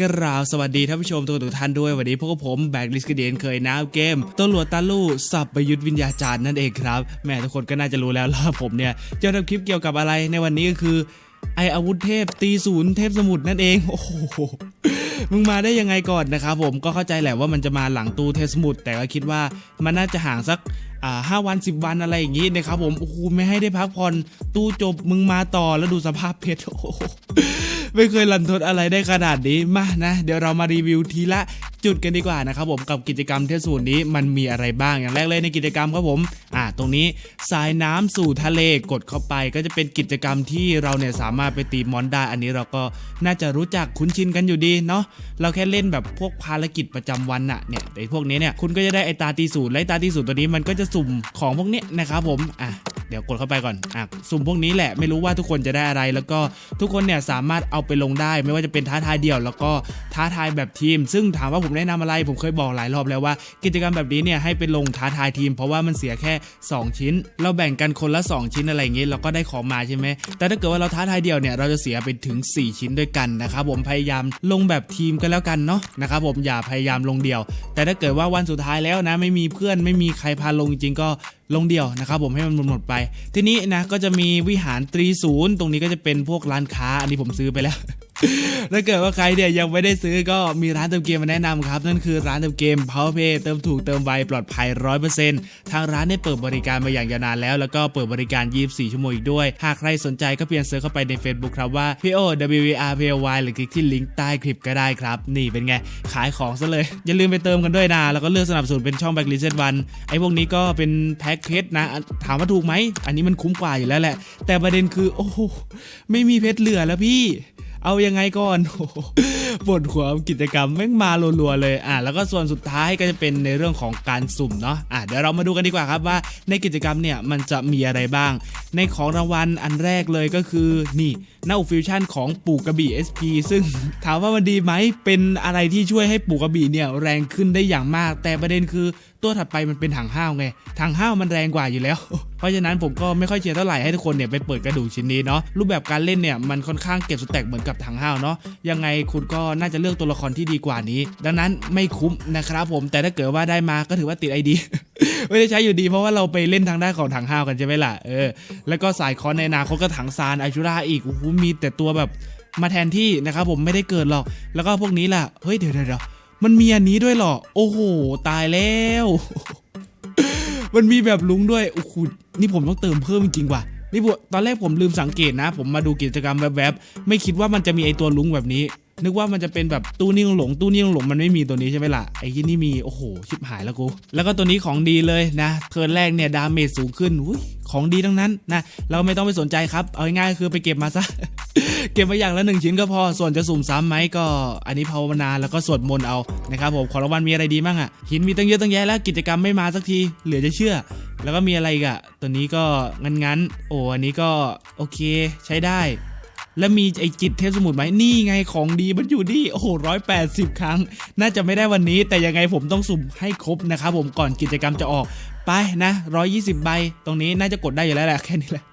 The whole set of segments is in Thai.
กราบสวัสดีท่านผู้ชมทุกท่านด้วยวันนี้พวกผมแบกลิสกเดียนเคยนะเกมตำรวจตาลู่สับประยุทธ์วิญญาจารย์นั่นเองครับแม่ทุกคนก็น่าจะรู้แล้วล่ะผมเนี่ยจะทำคลิปเกี่ยวกับอะไรในวันนี้ก็คือไออาวุธเทพตีศูนย์เทพสมุทรนั่นเองโอ้โหมึงมาได้ยังไงก่อนนะครับผมก็เข้าใจแหละว่ามันจะมาหลังตู้เทพสมุทรแต่ก็คิดว่ามันน่าจะห่างสักอ่าห้าวันสิบวันอะไรอย่างงี้นะครับผมโอ้โหไม่ให้ได้พักผ่อนตู้จบมึงมาต่อแล้วดูสภาพเพชรโอ้โหไม่เคยรันทดอะไรได้ขนาดนี้มานะเดี๋ยวเรามารีวิวทีละจุดกันดีกว่านะครับผมกับกิจกรรมเทศสูตรนี้มันมีอะไรบ้างอย่างแรกเลยในกิจกรรมครับผมอ่าตรงนี้สายน้ำสู่ทะเลกดเข้าไป ก็จะเป็นกิจกรรมที่เราเนี่ยสามารถไปตีมอนได้อันนี้เราก็น่าจะรู้จักคุ้นชินกันอยู่ดีเนาะเราแค่เล่นแบบพวกภารกิจประจำวันอะเนี่ยไอพวกนี้เนี่ยคุณก็จะได้ไอตาตีศูนย์และไอตาตีศูนย์ตัวนี้มันก็จะสุ่มของพวกนี้นะครับผมอะ เดี๋ยวกดเข้าไปก่อนอะสุ่มพวกนี้แหละไม่รู้ว่าทุกคนจะได้อะไร แล้วก็ทุกคนเนี่ยสามารถเอาไปลงได้ ไม่ว่าจะเป็นท้าทายเดี่ยว แล้วก็ท้าทายแบบทีม ซึ่งถามว่าผมแนะนำอะไร ผมเคยบอกหลายรอบแล้วว่า กิจกรรมแบบนี้เนี่ยให้ไปลงท้าทายทีม เพราะว่ามันเสียแค่ 2 ชิ้น เราแบ่งกันคนละ 2 ชิ้นอะไรอย่างงี้เราก็ได้ของมาใช่ไหมแต่ถ้าเกิดว่าเราท้าทายเดี่ยวเนี่ยเราจะเสียไปถึง 4 ชิ้นด้วยกันนะครับผมพยายามลงแบบทีมกันแล้วกันเนาะนะครับผมอย่าพยายามลงเดี่ยว แต่ถ้าเกิดว่าวันสุดท้ายแล้วนะไม่มีเพื่อนไม่มีใครพาลงจริงก็ ลงเดี่ยวนะครับผมให้มันหมดไป ทีนี้นะก็จะมีวิหารตรีศูนย์ตรงนี้ก็จะเป็นพวกร้านค้าอันนี้ผมซื้อไปแล้ว ถ้าเกิดว่าใครเนี่ยยังไม่ได้ซื้อก็มีร้านเติมเกมมาแนะนำครับ นั่นคือร้านเติมเกม Powerpay เติมถูกเติมไวปลอดภัย 100%ทางร้านได้เปิดบริการมาอย่างยาวนานแล้ว แล้วก็เปิดบริการ 24 ชั่วโมงอีกด้วย หากใครสนใจก็เพียงเซิร์ชเข้าไปใน Facebook ครับว่า PO WR PY หรือคลิกที่ลิงก์ใต้คลิปก็ได้ครับ นี่เป็นไง ขายของซะเลย อย่าลืมไปเติมกันด้วยนะแล้วก็เลือกสนับสนุนเป็นช่อง Back Reset วันไอ้พวกนี้ก็เป็นแพ็คเพชรนะถามว่าถูกไหมอันนี้มันคุ้มกว่าอยู่แล้วแหละ แต่ประเด็นคือโอ้ไม่มีเพชรเหลือแล้วพี่ เอายังไงก่อน ปวดหัวกิจกรรมแม่งมารัวๆเลยอะแล้วก็ส่วนสุดท้ายก็จะเป็นในเรื่องของการสุ่มเนาะอะเดี๋ยวเรามาดูกันดีกว่าครับว่า ในกิจกรรมเนี่ยมันจะมีอะไรบ้าง ในของรางวัลอันแรกเลยก็คือนี่หน้าอกฟิวชั่นของปู่กระบี่ SP ซึ่งถามว่ามันดีไหมเป็นอะไรที่ช่วยให้ปู่กระบี่เนี่ยแรงขึ้นได้อย่างมาก แต่ประเด็นคือตัวถัดไปมันเป็นถังห้าวไงถังห้าวมันแรงกว่าอยู่แล้ว เพราะฉะนั้นผมก็ไม่ค่อยเชียร์เท่าไหร่ให้ทุกคนเนี่ยไปเปิดกระดูกชิ้นนี้เนาะรูปแบบการเล่นเนี่ยมันค่อนข้างเก็บสแต็กเหมือนกับถังห้าวเนาะยังไงคุณก็น่าจะเลือกตัวละครที่ดีกว่านี้ ดังนั้นไม่คุ้มนะครับผมแต่ถ้าเกิดว่าได้มาก็ถือว่าติดไอดีไม่ได้ใช้อยู่ดีเพราะว่าเราไปเล่นทางด้านของถังห้าวกันใช่ไหมล่ะเออแล้วก็สายคอนในนาคตก็ถังซานไอชูราอีกโอ้โหมีแต่ตัวแบบมาแทนที่นะครับผมไม่ได้เกิดหรอก แล้วก็พวกนี้ล่ะเฮ้ยเดี๋ยวเดี๋ยวเดี๋ยวมันมีอันนี้ด้วยหรอ โอ้โห ตายแล้ว มันมีแบบลุงด้วยโอ้โหนี่ผมต้องเติมเพิ่มจริงว่ะนี่ตอนแรกผมลืมสังเกตนะ ผมมาดูกิจกรรมแวบๆไม่คิดว่ามันจะมีไอตัวลุงแบบนี้ นึกว่ามันจะเป็นแบบตู้นิ่งหลงตู้นิ่งหลงมันไม่มีตัวนี้ใช่ไหมล่ะไอ้ที่นี่มีโอ้โหชิบหายแล้วกูแล้วก็ตัวนี้ของดีเลยนะเทิร์นแรกเนี่ยดาเมจสูงขึ้นอุ้ยของดีทั้งนั้นนะเราไม่ต้องไปสนใจครับ เอาง่ายๆคือไปเก็บมาซะเก็บมาอย่างละหนึ่งชิ้นก็พอส่วนจะสุ่มซ้ำไหมก็ อันนี้ภาวนาแล้วก็สวดมนต์เอานะครับผมของรางวัลมีอะไรดีบ้างอะหินมีตั้งเยอะตั้งแยะแล้วกิจกรรมไม่มาสักทีเหลือจะเชื่อ แล้วก็มีอะไรกะตัวนี้ก็งั้นๆโอ้อันนี้ก็โอเค ใช้ได้ แล้วมีไอ้จิตเทพสมุทรไหมนี่ไงของดีมันอยู่นี่โอ้โหร้อยแปดสิบครั้ง น่าจะไม่ได้วันนี้ แต่ยังไงผมต้องสุ่มให้ครบนะครับผมก่อนกิจกรรมจะออกไปนะร้อยยี่สิบใบตรงนี้น่าจะกดได้อยู่แล้วแหละแค่นี้แหละ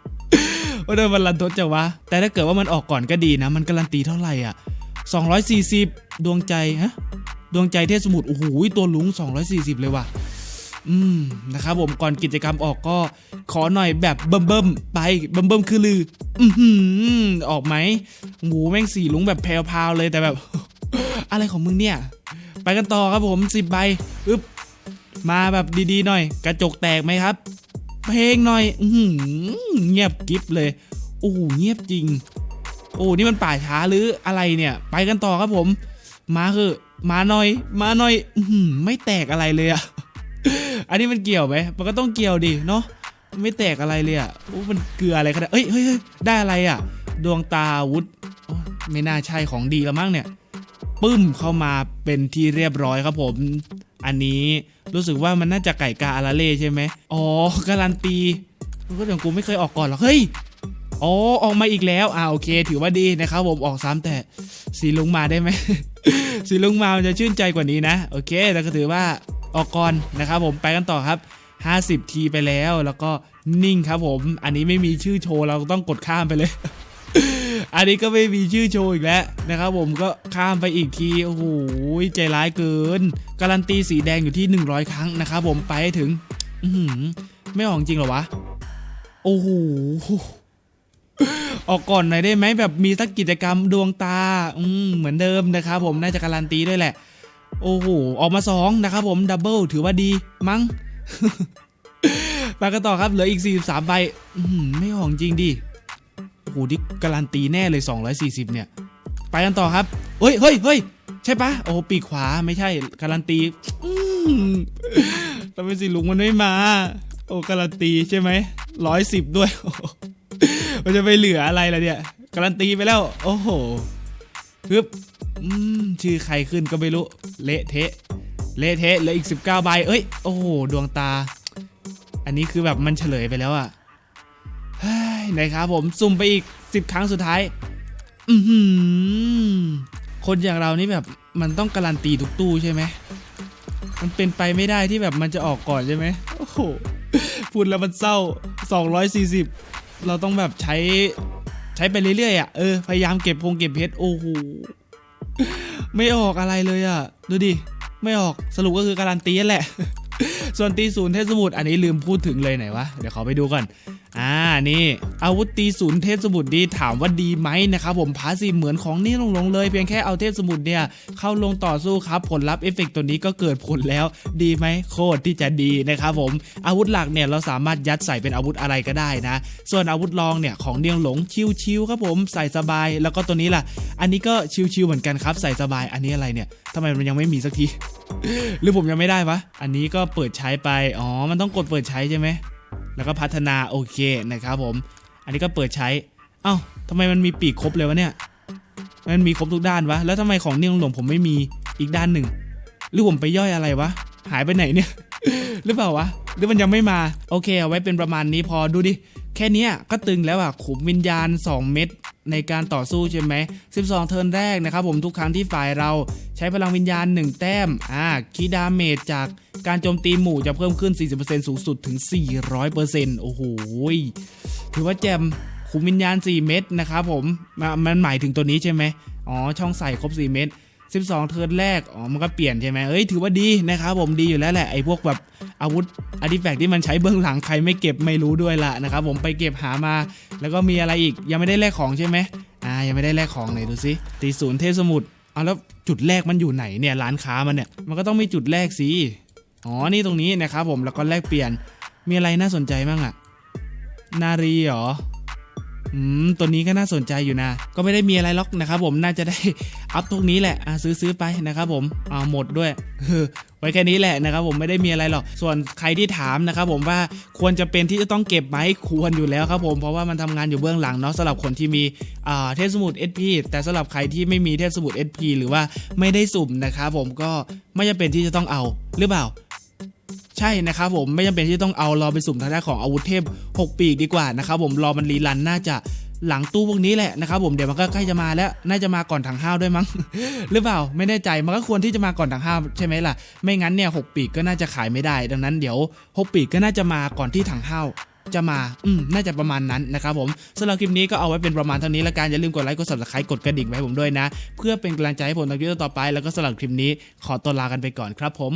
ว่าเดินมันรันทดจะวะ แต่ถ้าเกิดว่ามันออกก่อนก็ดีนะ มันการันตีเท่าไหร่อะ 240 ดวงใจฮะ ดวงใจเทพสมุทรโอ้โหตัวลุง 240 เลยว่ะ อืมนะครับผมก่อนกิจกรรมออกก็ขอหน่อยแบบเบิ่มเบิ่มๆไปเบิ่มเบิ่มๆคือลือ อือออกไหมหมูแม่งสีลุงแบบแพรวๆเลยแต่แบบ อะไรของมึงเนี่ย ไปกันต่อครับผม10ใบอึ๊บมาแบบดีๆหน่อย กระจกแตกไหมครับ เพลงหน่อย อือหือเงียบกิฟเลยโอ้เงียบจริง โอ้นี่มันป่าช้าหรืออะไรเนี่ย ไปกันต่อครับผม มาคือมาหน่อย มาหน่อย อือหือไม่แตกอะไรเลยอะ อันนี้มันเกี่ยวไหมมันก็ต้องเกี่ยวดิเนาะไม่แตกอะไรเลยอะโอ้มันเกลืออะไรขนาดเอ้ยเฮ้ยเฮ้ยได้อะไรอะดวงตาวุธโอ้ไม่น่าใช่ของดีล้วมั้งเนี่ยปึ้มเข้ามาเป็นที่เรียบร้อยครับผม อันนี้รู้สึกว่ามันน่าจะไก่กาอาราเล่ใช่ไหมอ๋อการันตีก็เดี๋ยวกูไม่เคยออกก่อนหรอกเฮ้ยอ๋อออกมาอีกแล้วอ่าโอเค ถือว่าดีนะครับผมออกซ้ำแต่สีลุงมาได้ไหมสีลุงมามันจะชื่นใจกว่านี้นะ โอเคแต่ก็ถือว่า ออกก่อนนะครับผมไปกันต่อครับ 50 ทีไปแล้วแล้วก็นิ่งครับผม อันนี้ไม่มีชื่อโชว์เราต้องกดข้ามไปเลย อันนี้ก็ไม่มีชื่อโชว์อีกแล้วนะครับผมก็ข้ามไปอีกทีโอ้โหใจร้ายเกิน การันตีสีแดงอยู่ที่ 100 ครั้งนะครับผมไปให้ถึงอไม่ออกจริงเหรอวะ โอ้โหออกก่อนหน่อยได้ไหมแบบมีสักกิจกรรมดวงตา อืมเหมือนเดิมนะครับผมน่าจะการันตีด้วยแหละ โอ้โห ออกมาสองนะครับผม ดับเบิลถือว่าดีมั้งไปกันต่อครับ เหลืออีก 43ใบไม่ออกจริงดิโอ้โหที่การันตีแน่เลย 240 เนี่ย ไปกันต่อครับเฮ้ยเฮ้ยเฮ้ยใช่ปะโอ้ปีกขวาไม่ใช่การันตีทำไมสิลุงมันไม่มา โอ้การันตีใช่ไหมร้อยสิบด้วยโอ้โหมันจะไปเหลืออะไรล่ะเนี่ย การันตีไปแล้ว โอ้โห ฮึบอืมชื่อใครขึ้นก็ไม่รู้ เละเทะ เละเทะเหลืออีก 19ใบเอ้ย โอ้โห ดวงตา อันนี้คือแบบมันเฉลยไปแล้วอะเฮ้ยนะครับผมซุ่มไปอีก 10 ครั้งสุดท้าย อืคนอย่างเรานี่แบบมันต้องการันตีทุกตู้ใช่ไหม มันเป็นไปไม่ได้ที่แบบมันจะออกก่อนใช่ไหมโอ้โหพูดแล้วมันเศร้า 240 เราต้องแบบใช้ ใช้ไปเรื่อยๆอะเออพยายามเก็บพงเก็บเพชรโอ้โหไม่ออกอะไรเลยอะ ดูดิ ไม่ออกสรุปก็คือการันตีนั่นแหละ ส่วนตีศูนย์เทสมุทรอันนี้ลืมพูดถึงเลยไหนวะ เดี๋ยวขอไปดูก่อน อ่า นี่ อาวุธตีศูนย์เทพสมุทรดีถามว่าดีไหมนะครับผมพาสีเหมือนของนี่ลงลงๆเลย เพียงแค่เอาเทพสมุทรเนี่ยเข้าลงต่อสู้ครับผลลัพธ์เอฟเฟกต์ตัวนี้ก็เกิดผลแล้วดีไหมโคตรที่จะดีนะครับผมอาวุธหลักเนี่ยเราสามารถยัดใส่เป็นอาวุธอะไรก็ได้นะ ส่วนอาวุธรองเนี่ยของเนียงหลงชิวๆครับผมใส่สบาย แล้วก็ตัวนี้ล่ะ อันนี้ก็ชิวๆเหมือนกันครับใส่สบายอันนี้อะไรเนี่ยทำไมมันยังไม่มีสักทีหรือผมยังไม่ได้วะอันนี้ก็เปิดใช้ไปอ๋อมันต้องกดเปิดใช้ใช่ไหม แล้วก็พัฒนาโอเคนะครับผม อันนี้ก็เปิดใช้ เอ้าทำไมมันมีปีกครบเลยวะเนี่ย มันมีครบทุกด้านวะ แล้วทำไมของเนี่ยหลวงผมไม่มีอีกด้านหนึ่ง หรือผมไปย่อยอะไรวะ หายไปไหนเนี่ย หรือเปล่าวะ หรือมันยังไม่มา โอเค เอาไว้เป็นประมาณนี้พอดูดิ แค่นี้ก็ตึงแล้วอะขุมวิญญาณ 2 เม็ด ในการต่อสู้ใช่ไหม 12 เทิร์นแรกนะครับผมทุกครั้งที่ฝ่ายเราใช้พลังวิญญาณ 1 แต้ม อ่า คีดาเมจจากการโจมตีหมู่จะเพิ่มขึ้น 40%สูงสุดถึง 400%โอ้โห ถือว่าแจมขุมวิญญาณ 4 เม็ดนะครับผมมามันหมายถึงตัวนี้ใช่ไหม อ๋อ ช่องใส่ครบ 4 เม็ด 12 เทิร์นแรก อ๋อ มันก็เปลี่ยนใช่ไหมเอ้ย ถือว่าดีนะครับผมดีอยู่แล้วแหละ ไอ้พวกแบบอาวุธอาร์ติแฟกที่มันใช้เบื้องหลังใครไม่เก็บไม่รู้ด้วยละนะครับผมไปเก็บหามา แล้วก็มีอะไรอีก ยังไม่ได้แลกของใช่ไหมอ่า ยังไม่ได้แลกของไหนดูสิตีศูนย์เทพสมุทรเอาแล้วจุดแรกมันอยู่ไหนเนี่ยร้านค้ามันเนี่ย มันก็ต้องมีจุดแรกสิ อ๋อ นี่ตรงนี้นะครับผม แล้วก็แลกเปลี่ยน มีอะไรน่าสนใจบ้างอะนารีเหรอ อืมตัวนี้ก็น่าสนใจอยู่นะ ก็ไม่ได้มีอะไรล็อกนะครับผมน่าจะได้อัพตรงนี้แหละอะซื้อซื้อไปนะครับผมอ่าหมดด้วยไว้แค่นี้แหละนะครับผมไม่ได้มีอะไรหรอก ส่วนใครที่ถามนะครับผมว่าควรจะเป็นที่จะต้องเก็บไหมควรอยู่แล้วครับผมเพราะว่ามันทำงานอยู่เบื้องหลังเนาะสำหรับคนที่มีอ่าเทพสมุด SP แต่สำหรับใครที่ไม่มีเทพสมุด SP หรือว่าไม่ได้สุ่มนะครับผมก็ไม่จำเป็นที่จะต้องเอาหรือเปล่า ใช่นะครับผมไม่จำเป็นที่ต้องเอารอไปสุ่มทางด้านของอาวุธเทพ 6 ปีกดีกว่านะครับผมรอมันรีรันน่าจะหลังตู้พวกนี้แหละนะครับผมเดี๋ยวมันก็ใกล้จะมาแล้วน่าจะมาก่อนถังห้าวด้วยมั้ง หรือเปล่าไม่แน่ใจมันก็ควรที่จะมาก่อนถังห้าวใช่ไหมล่ะ ไม่งั้นเนี่ยหกปีกก็น่าจะขายไม่ได้ ดังนั้นเดี๋ยวหกปีกก็น่าจะมาก่อนที่ถังห้าวจะมา อืม น่าจะประมาณนั้นนะครับผมสำหรับคลิปนี้ก็เอาไว้เป็นประมาณเท่านี้ละกัน อย่าลืมกดไลค์ กด subscribe กดกระดิ่งไว้ผมด้วยนะ เพื่อเป็นกำลังใจให้ผมทำคลิปต่อไป แล้วก็สำหรับคลิปนี้ขอตัวลากันไปก่อนครับผม